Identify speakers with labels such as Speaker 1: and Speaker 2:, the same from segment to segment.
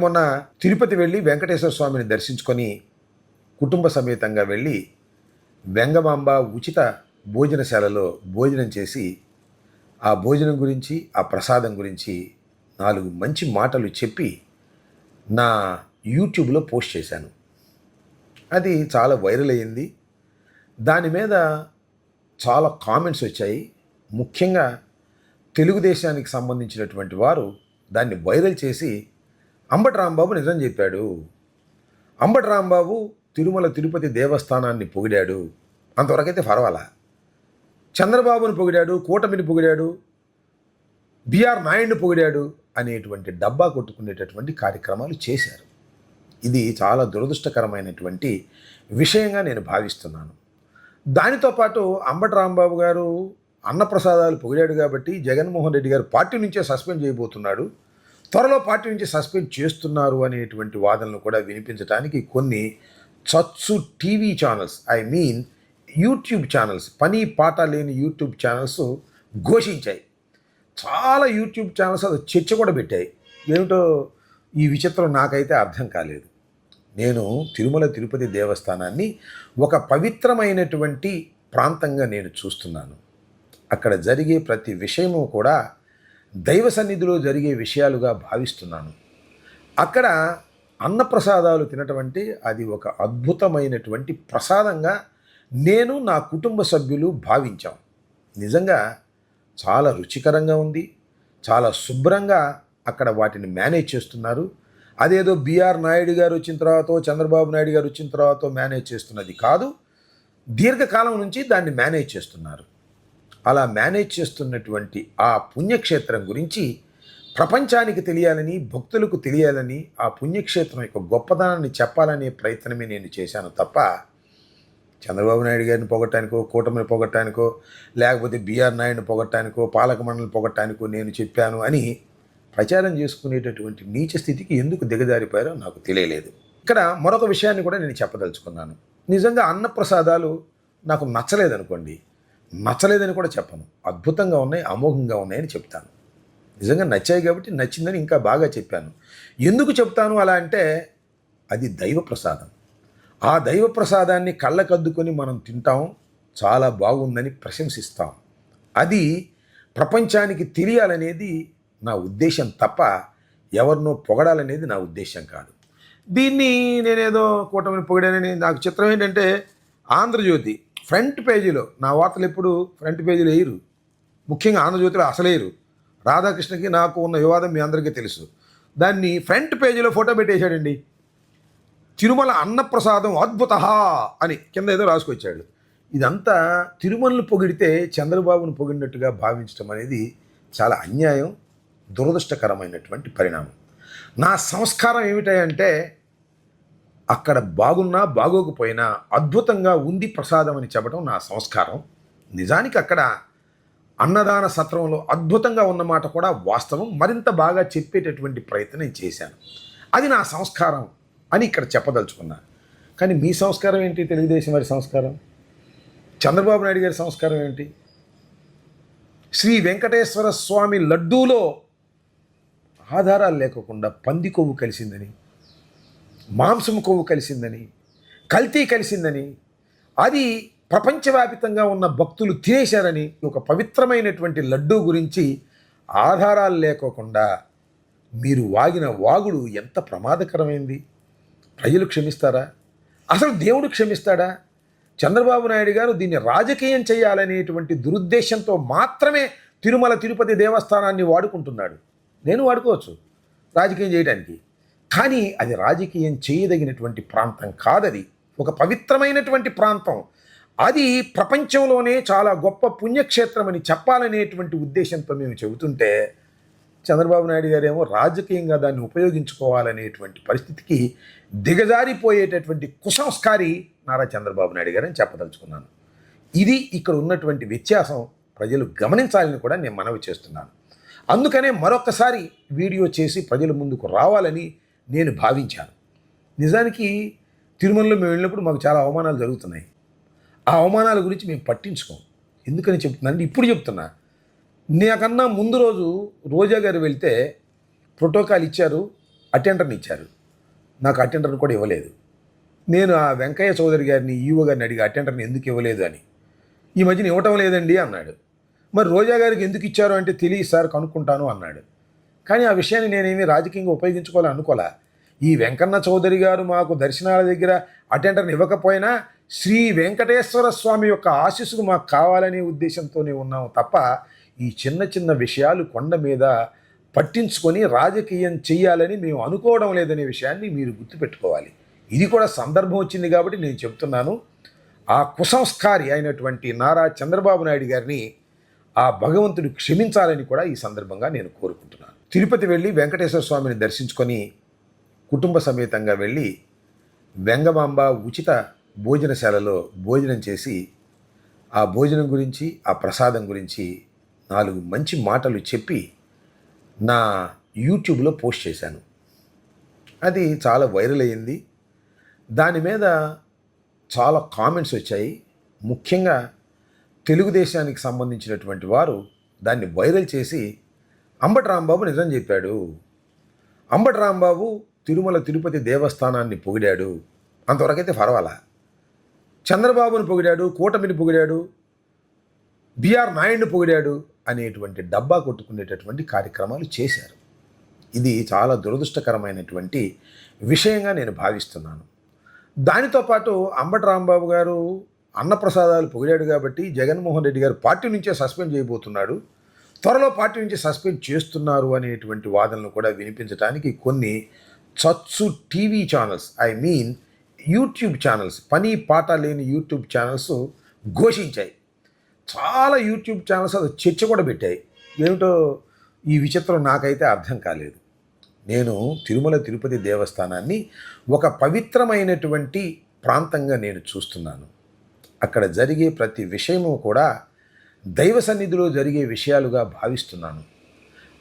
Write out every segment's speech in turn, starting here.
Speaker 1: మొన్న తిరుపతి వెళ్ళి వెంకటేశ్వర స్వామిని దర్శించుకొని కుటుంబ సమేతంగా వెళ్ళి వెంగమాంబ ఉచిత భోజనశాలలో భోజనం చేసి ఆ భోజనం గురించి ఆ ప్రసాదం గురించి నాలుగు మంచి మాటలు చెప్పి నా యూట్యూబ్లో పోస్ట్ చేశాను. అది చాలా వైరల్ అయ్యింది. దాని మీద చాలా కామెంట్స్ వచ్చాయి. ముఖ్యంగా తెలుగుదేశానికి సంబంధించినటువంటి వారు దాన్ని వైరల్ చేసి అంబటి రాంబాబు నిజం చెప్పాడు. అంబటి రాంబాబు తిరుమల తిరుపతి దేవస్థానాన్ని పొగిడాడు. అంతవరకైతే పర్వాలా చంద్రబాబును పొగిడాడు కూటమిని పొగిడాడు బిఆర్ నాయుడిని పొగిడాడు అనేటువంటి డబ్బా కొట్టుకునేటటువంటి కార్యక్రమాలు చేశారు. ఇది చాలా దురదృష్టకరమైనటువంటి విషయంగా నేను భావిస్తున్నాను. దానితో పాటు అంబటి రాంబాబు గారు అన్నప్రసాదాలు పొగిడాడు కాబట్టి జగన్మోహన్ రెడ్డి గారు పార్టీ నుంచే సస్పెండ్ చేయబోతున్నాడు. త్వరలో పార్టీ నుంచి సస్పెండ్ చేస్తున్నారు అనేటువంటి వాదనలు కూడా వినిపించడానికి కొన్ని చచ్చు TV channels I mean YouTube channels పని పాట లేని యూట్యూబ్ ఛానల్స్ ఘోషించాయి. చాలా యూట్యూబ్ ఛానల్స్ అది చర్చ కూడా పెట్టాయి. ఏమిటో ఈ విచిత్రం నాకైతే అర్థం కాలేదు. నేను తిరుమల తిరుపతి దేవస్థానాన్ని ఒక పవిత్రమైనటువంటి ప్రాంతంగా నేను చూస్తున్నాను. అక్కడ జరిగే ప్రతి విషయము కూడా దైవ సన్నిధిలో జరిగే విషయాలుగా భావిస్తున్నాను. అక్కడ అన్నప్రసాదాలు తినటం అంటే అది ఒక అద్భుతమైనటువంటి ప్రసాదంగా నేను నా కుటుంబ సభ్యులు భావించాం. నిజంగా చాలా రుచికరంగా ఉంది. చాలా శుభ్రంగా అక్కడ వాటిని మేనేజ్ చేస్తున్నారు. అదేదో బిఆర్ నాయుడు గారు వచ్చిన తర్వాత చంద్రబాబు నాయుడు గారు వచ్చిన తర్వాత మేనేజ్ చేస్తున్నది కాదు. దీర్ఘకాలం నుంచి దాన్ని మేనేజ్ చేస్తున్నారు. అలా మేనేజ్ చేస్తున్నటువంటి ఆ పుణ్యక్షేత్రం గురించి ప్రపంచానికి తెలియాలని భక్తులకు తెలియాలని ఆ పుణ్యక్షేత్రం యొక్క గొప్పదనాన్ని చెప్పాలనే ప్రయత్నమే నేను చేశాను తప్ప చంద్రబాబు నాయుడు గారిని పొగట్టానికో కూటమిని పొగట్టానికో లేకపోతే బీఆర్ నాయుడిని పొగట్టానికో పాలక మండలిని పొగట్టానికో నేను చెప్పాను అని ప్రచారం చేసుకునేటటువంటి నీచ స్థితికి ఎందుకు దిగజారిపోయారో నాకు తెలియలేదు. ఇక్కడ మరొక విషయాన్ని కూడా నేను చెప్పదలుచుకున్నాను. నిజంగా అన్నప్రసాదాలు నాకు నచ్చలేదనుకోండి. నచ్చలేదని కూడా చెప్పను. అద్భుతంగా ఉన్నాయి అమోఘంగా ఉన్నాయని చెప్తాను. నిజంగా నచ్చాయి కాబట్టి నచ్చిందని ఇంకా బాగా చెప్పాను. ఎందుకు చెప్తాను అలా అంటే అది దైవ ప్రసాదం. ఆ దైవ ప్రసాదాన్ని కళ్ళకద్దుకొని మనం తింటాం చాలా బాగుందని ప్రశంసిస్తాం. అది ప్రపంచానికి తెలియాలనేది నా ఉద్దేశం తప్ప ఎవరినో పొగడాలనేది నా ఉద్దేశం కాదు. దీన్ని నేనేదో కూటమిని పొగిడానని నాకు చిత్రం ఏంటంటే ఆంధ్రజ్యోతి. ఫ్రంట్ పేజీలో నా వార్తలు ఎప్పుడు ఫ్రంట్ పేజీలో వేయరు. ముఖ్యంగా ఆంధ్రజ్యోతిలో అసలేరు రాధాకృష్ణకి నాకు ఉన్న వివాదం మీ అందరికీ తెలుసు. దాన్ని ఫ్రంట్ పేజీలో ఫోటో పెట్టేశాడండి. తిరుమల అన్నప్రసాదం అద్భుత అని కింద ఏదో రాసుకొచ్చాడు. ఇదంతా తిరుమలను పొగిడితే చంద్రబాబును పొగిడినట్టుగా భావించడం అనేది చాలా అన్యాయం దురదృష్టకరమైనటువంటి పరిణామం. నా సంస్కారం ఏమిటంటే అక్కడ బాగున్నా బాగోకపోయినా అద్భుతంగా ఉంది ప్రసాదం అని చెప్పడం నా సంస్కారం. నిజానికి అక్కడ అన్నదాన సత్రంలో అద్భుతంగా ఉన్నమాట కూడా వాస్తవం. మరింత బాగా చెప్పేటటువంటి ప్రయత్నం చేశాను. అది నా సంస్కారం అని ఇక్కడ చెప్పదలుచుకున్నాను కానీ మీ సంస్కారం ఏంటి? తెలుగుదేశం వారి సంస్కారం? చంద్రబాబు నాయుడు గారి సంస్కారం ఏంటి? శ్రీ వెంకటేశ్వర స్వామి లడ్డూలో ఆధారాలు లేకుండా పంది కొవ్వు కలిసిందని మాంసము కొవ్వు కలిసిందని కల్తీ కలిసిందని అది ప్రపంచవ్యాపితంగా ఉన్న భక్తులు తినేశారని ఒక పవిత్రమైనటువంటి లడ్డూ గురించి ఆధారాలు లేకోకుండా మీరు వాగిన వాగుడు ఎంత ప్రమాదకరమైంది. ప్రజలు క్షమిస్తారా? అసలు దేవుడు క్షమిస్తాడా? చంద్రబాబు నాయుడు గారు దీన్ని రాజకీయం చేయాలనేటువంటి దురుద్దేశంతో మాత్రమే తిరుమల తిరుపతి దేవస్థానాన్ని వాడుకుంటున్నాడు. నేను వాడుకోవచ్చు. రాజకీయం చేయడానికి కానీ అది రాజకీయం చేయదగినటువంటి ప్రాంతం కాదది. ఒక పవిత్రమైనటువంటి ప్రాంతం. అది ప్రపంచంలోనే చాలా గొప్ప పుణ్యక్షేత్రం అని చెప్పాలనేటువంటి ఉద్దేశంతో మేము చెబుతుంటే చంద్రబాబు నాయుడు గారు ఏమో రాజకీయంగా దాన్ని ఉపయోగించుకోవాలనేటువంటి పరిస్థితికి దిగజారిపోయేటటువంటి కుసంస్కారి నారా చంద్రబాబు నాయుడు గారు అని చెప్పదలుచుకున్నాను. ఇది ఇక్కడ ఉన్నటువంటి వ్యత్యాసం ప్రజలు గమనించాలని కూడా నేను మనవి చేస్తున్నాను. అందుకనే మరొకసారి వీడియో చేసి ప్రజల ముందుకు రావాలని నేను భావించాను. నిజానికి తిరుమలలో మేము వెళ్ళినప్పుడు మాకు చాలా అవమానాలు జరుగుతున్నాయి. ఆ అవమానాల గురించి మేము పట్టించుకోం ఎందుకని చెప్తున్నాను ఇప్పుడు చెప్తున్నా. నాకన్నా ముందు రోజు రోజా గారు వెళ్తే ప్రోటోకాల్ ఇచ్చారు అటెండర్ని ఇచ్చారు. నాకు అటెండర్ని కూడా ఇవ్వలేదు. నేను ఆ వెంకయ్య చౌదరి గారిని ఈవో గారిని అడిగి అటెండర్ని ఎందుకు ఇవ్వలేదు అని. ఈ మధ్యన ఇవ్వటం లేదండి అన్నాడు. మరి రోజా గారికి ఎందుకు ఇచ్చారు అంటే తెలియదు సార్ కనుక్కుంటాను అన్నాడు. కానీ ఆ విషయాన్ని నేనేమి రాజకీయంగా ఉపయోగించుకోవాలని అనుకోలే. ఈ వెంకన్న చౌదరి గారు మాకు దర్శనాల దగ్గర అటెండర్ని ఇవ్వకపోయినా శ్రీ వెంకటేశ్వర స్వామి యొక్క ఆశీస్సులు మాకు కావాలనే ఉద్దేశంతోనే ఉన్నాము తప్ప ఈ చిన్న చిన్న విషయాలు కొండ మీద పట్టించుకొని రాజకీయం చేయాలని మేము అనుకోవడం లేదనే విషయాన్ని మీరు గుర్తుపెట్టుకోవాలి. ఇది కూడా సందర్భం వచ్చింది కాబట్టి నేను చెప్తున్నాను. ఆ కుసంస్కారి అయినటువంటి నారా చంద్రబాబు నాయుడు గారిని ఆ భగవంతుడు క్షమించాలని కూడా ఈ సందర్భంగా నేను కోరుకుంటున్నాను. తిరుపతి వెళ్ళి వెంకటేశ్వర స్వామిని దర్శించుకొని కుటుంబ సమేతంగా వెళ్ళి వెంగమాంబ ఉచిత భోజనశాలలో భోజనం చేసి ఆ భోజనం గురించి ఆ ప్రసాదం గురించి నాలుగు మంచి మాటలు చెప్పి నా యూట్యూబ్లో పోస్ట్ చేశాను. అది చాలా వైరల్ అయ్యింది. దాని మీద చాలా కామెంట్స్ వచ్చాయి. ముఖ్యంగా తెలుగుదేశానికి సంబంధించినటువంటి వారు దాన్ని వైరల్ చేసి అంబటి రాంబాబు నిజం చెప్పాడు. అంబటి రాంబాబు తిరుమల తిరుపతి దేవస్థానాన్ని పొగిడాడు. అంతవరకైతే పర్వాలా చంద్రబాబును పొగిడాడు కూటమిని పొగిడాడు బిఆర్ నాయుడిని పొగిడాడు అనేటువంటి డబ్బా కొట్టుకునేటటువంటి కార్యక్రమాలు చేశారు. ఇది చాలా దురదృష్టకరమైనటువంటి విషయంగా నేను భావిస్తున్నాను. దానితో పాటు అంబటి రాంబాబు గారు అన్నప్రసాదాలు పొగిడాడు కాబట్టి జగన్మోహన్ రెడ్డి గారు పార్టీ నుంచే సస్పెండ్ చేయబోతున్నాడు. త్వరలో పార్టీ నుంచి సస్పెండ్ చేస్తున్నారు అనేటువంటి వాదనలు కూడా వినిపించడానికి కొన్ని చచ్చు TV channels I mean YouTube channels పని పాట లేని యూట్యూబ్ ఛానల్స్ ఘోషించాయి. చాలా యూట్యూబ్ ఛానల్స్ అది చర్చ కూడా పెట్టాయి. ఏమిటో ఈ విచిత్రం నాకైతే అర్థం కాలేదు. నేను తిరుమల తిరుపతి దేవస్థానాన్ని ఒక పవిత్రమైనటువంటి ప్రాంతంగా నేను చూస్తున్నాను. అక్కడ జరిగే ప్రతి విషయము కూడా దైవ సన్నిధిలో జరిగే విషయాలుగా భావిస్తున్నాను.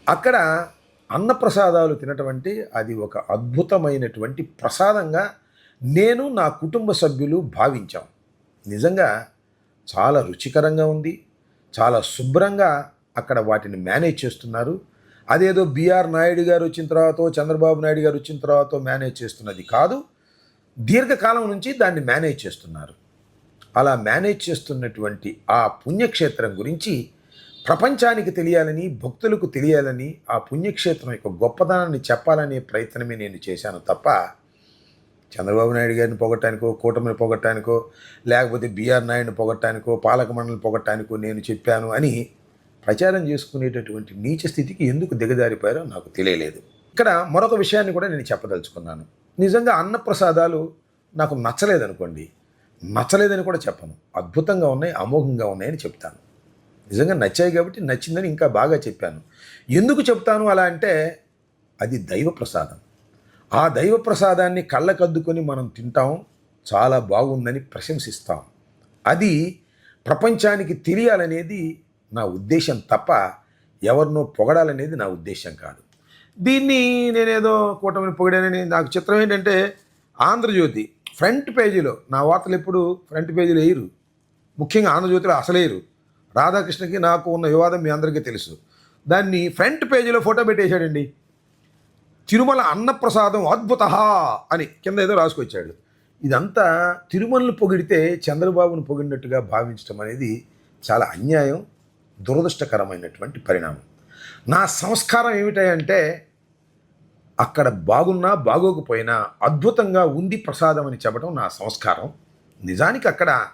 Speaker 1: అక్కడ అన్నప్రసాదాలు తినటువంటి అది ఒక అద్భుతమైనటువంటి ప్రసాదంగా నేను నా కుటుంబ సభ్యులు భావించాం. నిజంగా చాలా రుచికరంగా ఉంది. చాలా శుభ్రంగా అక్కడ వాటిని మేనేజ్ చేస్తున్నారు. అదేదో బిఆర్ నాయుడు గారు వచ్చిన తర్వాత చంద్రబాబు నాయుడు గారు వచ్చిన తర్వాత మేనేజ్ చేస్తున్నది కాదు. దీర్ఘకాలం నుంచి దాన్ని మేనేజ్ చేస్తున్నారు. అలా మేనేజ్ చేస్తున్నటువంటి ఆ పుణ్యక్షేత్రం గురించి ప్రపంచానికి తెలియాలని భక్తులకు తెలియాలని ఆ పుణ్యక్షేత్రం యొక్క గొప్పదనాన్ని చెప్పాలనే ప్రయత్నమే నేను చేశాను తప్ప చంద్రబాబు నాయుడు గారిని పొగట్టానికో కూటమిని పొగట్టానికో లేకపోతే బీఆర్ నాయుడిని పొగట్టానికో పాలక మండలిని పొగట్టానికో నేను చెప్పాను అని ప్రచారం చేసుకునేటటువంటి నీచ స్థితికి ఎందుకు దిగజారిపోయారో నాకు తెలియలేదు. ఇక్కడ మరొక విషయాన్ని కూడా నేను చెప్పదలుచుకున్నాను. నిజంగా అన్నప్రసాదాలు నాకు నచ్చలేదనుకోండి. నచ్చలేదని కూడా చెప్పను. అద్భుతంగా ఉన్నాయి అమోఘంగా ఉన్నాయని చెప్తాను. నిజంగా నచ్చాయి కాబట్టి నచ్చిందని ఇంకా బాగా చెప్పాను. ఎందుకు చెప్తాను అలా అంటే అది దైవ ప్రసాదం. ఆ దైవ ప్రసాదాన్ని కళ్ళకద్దుకొని మనం తింటాం చాలా బాగుందని ప్రశంసిస్తాం. అది ప్రపంచానికి తెలియాలనేది నా ఉద్దేశం తప్ప ఎవరినో పొగడాలనేది నా ఉద్దేశం కాదు. దీన్ని నేనేదో కూటమిని పొగిడానని నాకు చిత్రం ఏంటంటే ఆంధ్రజ్యోతి. ఫ్రంట్ పేజీలో నా వార్తలు ఎప్పుడు ఫ్రంట్ పేజీలో వేయరు. ముఖ్యంగా ఆంధ్రజ్యోతిలో అసలేరు రాధాకృష్ణకి నాకు ఉన్న వివాదం మీ అందరికీ తెలుసు. దాన్ని ఫ్రంట్ పేజీలో ఫోటో పెట్టేశాడండి. తిరుమల అన్నప్రసాదం అద్భుత అని కింద ఏదో రాసుకొచ్చాడు. ఇదంతా తిరుమలను పొగిడితే చంద్రబాబును పొగిడినట్టుగా భావించడం అనేది చాలా అన్యాయం దురదృష్టకరమైనటువంటి పరిణామం. నా సంస్కారం ఏమిటంటే అక్కడ బాగున్నా బాగోకపోయినా అద్భుతంగా ఉంది ప్రసాదం అని చెప్పడం నా సంస్కారం. నిజానికి అక్కడ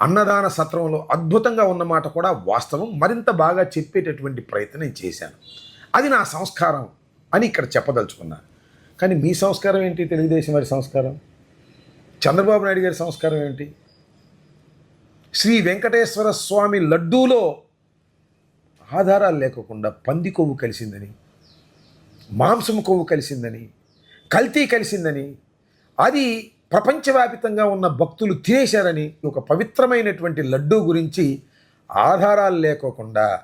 Speaker 1: అన్నదాన సత్రంలో అద్భుతంగా ఉన్నమాట కూడా వాస్తవం. మరింత బాగా చెప్పేటటువంటి ప్రయత్నం చేశాను. అది నా సంస్కారం అని ఇక్కడ చెప్పదలుచుకున్నాను కానీ మీ సంస్కారం ఏంటి? తెలుగుదేశం వారి సంస్కారం? చంద్రబాబు నాయుడు గారి సంస్కారం ఏంటి? శ్రీ వెంకటేశ్వర స్వామి లడ్డూలో ఆధారాలు లేకుండా పంది కొవ్వు కలిసిందని మాంసము కొవ్వు కలిసిందని కల్తీ కలిసిందని అది ప్రపంచవ్యాపితంగా ఉన్న భక్తులు తినేశారని ఒక పవిత్రమైనటువంటి లడ్డూ గురించి ఆధారాలు లేకోకుండా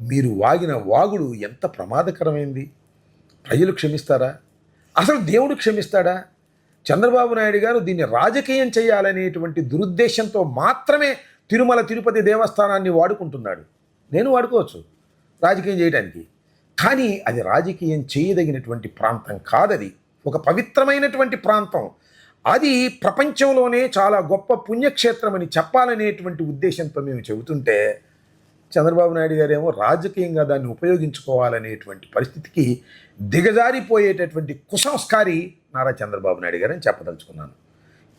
Speaker 1: మీరు వాగిన వాగుడు ఎంత ప్రమాదకరమైంది. ప్రజలు క్షమిస్తారా? అసలు దేవుడు క్షమిస్తాడా? చంద్రబాబు నాయుడు గారు దీన్ని రాజకీయం చేయాలనేటువంటి దురుద్దేశంతో మాత్రమే తిరుమల తిరుపతి దేవస్థానాన్ని వాడుకుంటున్నాడు. నేను వాడుకోవచ్చు. రాజకీయం చేయడానికి కానీ అది రాజకీయం చేయదగినటువంటి ప్రాంతం కాదది. ఒక పవిత్రమైనటువంటి ప్రాంతం. అది ప్రపంచంలోనే చాలా గొప్ప పుణ్యక్షేత్రం అని చెప్పాలనేటువంటి ఉద్దేశంతో మేము చెబుతుంటే చంద్రబాబు నాయుడు గారేమో రాజకీయంగా దాన్ని ఉపయోగించుకోవాలనేటువంటి పరిస్థితికి దిగజారిపోయేటటువంటి కుసంస్కారి నారా చంద్రబాబు నాయుడు గారని చెప్పదలుచుకున్నాను.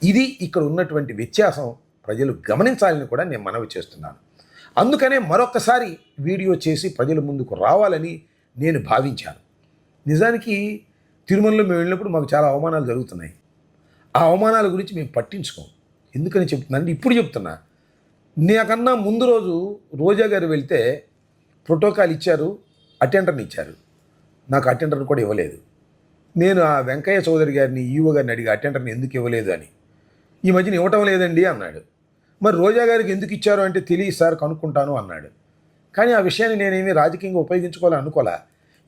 Speaker 1: ఇది ఇక్కడ ఉన్నటువంటి వ్యత్యాసం ప్రజలు గమనించాలని కూడా నేను మనవి చేస్తున్నాను. అందుకనే మరొకసారి వీడియో చేసి ప్రజల ముందుకు రావాలని నేను భావించాను. నిజానికి తిరుమలలో మేము వెళ్ళినప్పుడు మాకు చాలా అవమానాలు జరుగుతున్నాయి. ఆ అవమానాల గురించి మేము పట్టించుకోం ఎందుకని చెప్తున్నాను ఇప్పుడు చెప్తున్నా. నాకన్నా ముందు రోజు రోజా గారు వెళ్తే ప్రోటోకాల్ ఇచ్చారు అటెండర్ని ఇచ్చారు. నాకు అటెండర్ కూడా ఇవ్వలేదు. నేను ఆ వెంకయ్య చౌదరి గారిని ఈవో గారిని అడిగి అటెండర్ని ఎందుకు ఇవ్వలేదు అని. ఈ మధ్యన ఇవ్వటం లేదండి అన్నాడు. మరి రోజా గారికి ఎందుకు ఇచ్చారు అంటే తెలియదు సార్ కనుక్కుంటాను అన్నాడు. కానీ ఆ విషయాన్ని నేనేమి రాజకీయంగా ఉపయోగించుకోవాలని అనుకోలే.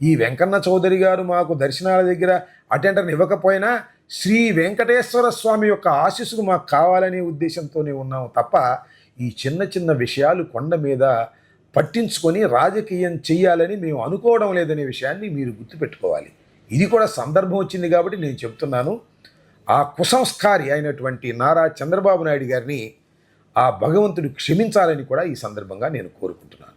Speaker 1: ఈ వెంకన్న చౌదరి గారు మాకు దర్శనాల దగ్గర అటెండర్ని ఇవ్వకపోయినా శ్రీ వెంకటేశ్వర స్వామి యొక్క ఆశీస్సులు మాకు కావాలనే ఉద్దేశంతోనే ఉన్నాము తప్ప ఈ చిన్న చిన్న విషయాలు కొండ మీద పట్టించుకొని రాజకీయం చేయాలని మేము అనుకోవడం లేదనే విషయాన్ని మీరు గుర్తుపెట్టుకోవాలి. ఇది కూడా సందర్భం వచ్చింది కాబట్టి నేను చెప్తున్నాను. ఆ కుసంస్కారి అయినటువంటి నారా చంద్రబాబు నాయుడు గారిని ఆ భగవంతుడు క్షమించాలని కూడా ఈ సందర్భంగా నేను కోరుకుంటున్నాను.